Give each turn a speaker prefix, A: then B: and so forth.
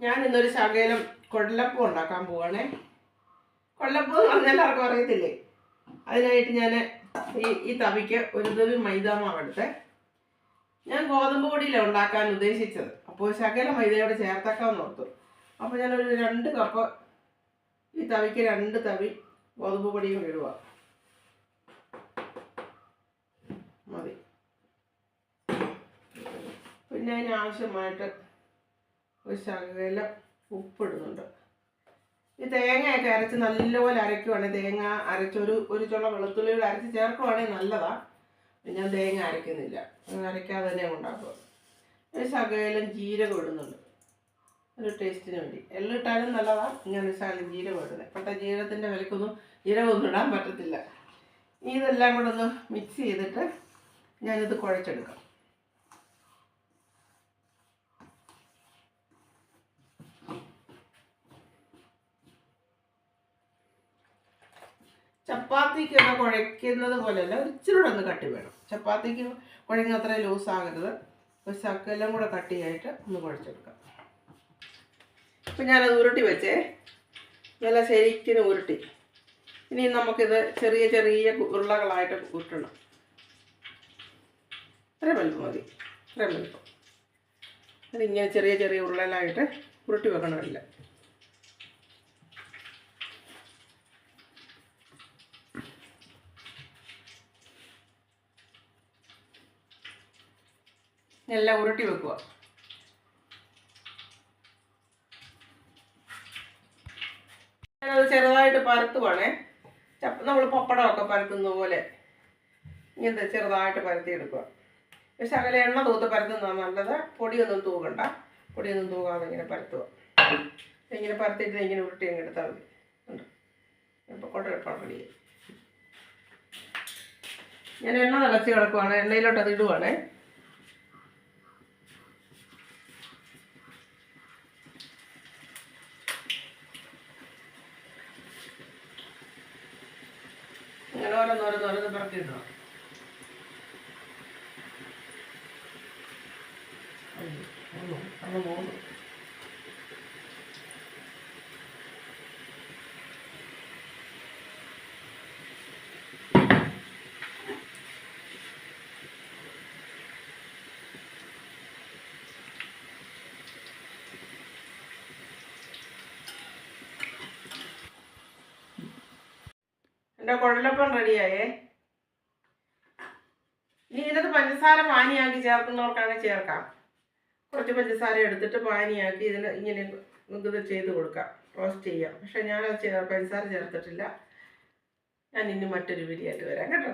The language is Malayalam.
A: ഞാൻ ഇന്നൊരു ശകലം കൊള്ളപ്പം ഉണ്ടാക്കാൻ പോവാണേ. കൊള്ളപ്പം എന്ന് പറഞ്ഞാൽ എല്ലാവർക്കും അറിയത്തില്ലേ? അതിനായിട്ട് ഞാൻ ഈ ഈ തവിക്ക് ഒരു തവി മൈദാമാവ് എടുത്ത്. ഞാൻ ഗോതമ്പ് പൊടിയിലാണ് ഉണ്ടാക്കാൻ ഉദ്ദേശിച്ചത്. അപ്പോൾ ശകലം മൈദയോടെ ചേർത്തേക്കാമെന്ന് ഓർത്തു. അപ്പോൾ ഞാനൊരു രണ്ട് കപ്പ് ഈ തവിക്ക് രണ്ട് തവി ഗോതമ്പ് പൊടിയും ഇടുക മതി. പിന്നെ അതിന് ആവശ്യമായിട്ട് ഒരു ശകലം ഉപ്പിടുന്നുണ്ട്. ഈ തേങ്ങയൊക്കെ അരച്ച് നല്ലപോലെ അരയ്ക്കുവാണെങ്കിൽ തേങ്ങ അരച്ചൊരു ഒരു ചുള വെളുത്തുള്ളിയുടെ അരച്ച് ചേർക്കുവാണെങ്കിൽ നല്ലതാണ് ഞാൻ തേങ്ങ അരയ്ക്കുന്നില്ല അരയ്ക്കാതെ തന്നെ ഉണ്ടാക്കുക. ഒരു ശകലം ജീരകം ഇടുന്നുണ്ട്. ഒരു ടേസ്റ്റിന് വേണ്ടി. എല്ലാം ഇട്ടാലും നല്ലതാണ് ഇങ്ങനെ ശകലം ജീരകം ഇടുന്നത് ഇപ്പോഴത്തെ ജീരകത്തിന്റെ വിലക്കൊന്നും ജീരകമൊന്നും ഇടാൻ പറ്റത്തില്ല. ഇതെല്ലാം കൂടെ ഒന്ന് മിക്സ് ചെയ്തിട്ട് ഞാനിത് കുഴച്ചെടുക്കാം. ചപ്പാത്തിക്കൊക്കെ കുഴയ്ക്കുന്നത് പോലെയല്ല ഇച്ചിരി ഒന്ന് കട്ടി വേണം. ചപ്പാത്തിക്ക് കുഴങ്ങുന്ന അത്ര ലൂസ് ആകരുത്. ഒരു ചക്കെല്ലാം കൂടെ കട്ടിയായിട്ട് ഒന്ന് കുഴച്ചെടുക്കാം. അപ്പം ഞാനത് ഉരുട്ടി വെച്ചേ. നല്ല ശരിക്കിന് ഉരുട്ടി. ഇനി നമുക്കിത് ചെറിയ ചെറിയ ഉരുളകളായിട്ട് ഉരുട്ടണം ഇത്ര വലുപ്പം മതി. ഇത്ര വലുപ്പം. അതിങ്ങനെ ചെറിയ ചെറിയ ഉരുളകളായിട്ട് ഉരുട്ടി വെക്കണമില്ല. എല്ലാം ഉരുട്ടി വെക്കുക ഞാനത് ചെറുതായിട്ട് പരത്തുവാണേ. നമ്മൾ പപ്പടമൊക്കെ പരത്തുന്ന പോലെ ഇങ്ങനത്തെ ചെറുതായിട്ട് പരത്തിയെടുക്കുക പക്ഷെ അങ്ങനെ എണ്ണ തൂത്ത് പരത്തുന്നതാണ് നല്ലത്. പൊടിയൊന്നും തൂക്കണ്ട പൊടിയൊന്നും തൂകാതെ ഇങ്ങനെ പരത്തുക ഇങ്ങനെ പരത്തിയിട്ട് ഇങ്ങനെ ഉരുട്ടി അങ്ങ് എടുത്താൽ മതി. അപ്പോൾ കൊണ്ടെടുപ്പാണ് പൊടി ഞാൻ എണ്ണ തിളച്ച് കിടക്കുവാണ്. എണ്ണയിലോട്ട് അത് ഇടുവാണേ. ഇങ്ങനെ ഓരോന്നോരോന്നോരോന്ന് പിറക്കിയിടണം. മൂന്ന് എന്റെ കുഴലപ്പം റെഡിയായേ. ഇനി ഇതിനകത്ത് പഞ്ചസാര പാനിയാക്കി ചേർക്കുന്നവർക്കാണെങ്കിൽ ചേർക്കാം. കുറച്ച് പഞ്ചസാര എടുത്തിട്ട് പാനിയാക്കി ഇതിന് ഇങ്ങനെ ഇത് ചെയ്ത് കൊടുക്കാം. റോസ്റ്റ് ചെയ്യാം. പക്ഷെ ഞാൻ പഞ്ചസാര ചേർത്തിട്ടില്ല. ഞാൻ ഇനി മറ്റൊരു വീഡിയോ ആയിട്ട് വരാം. കേട്ടോ.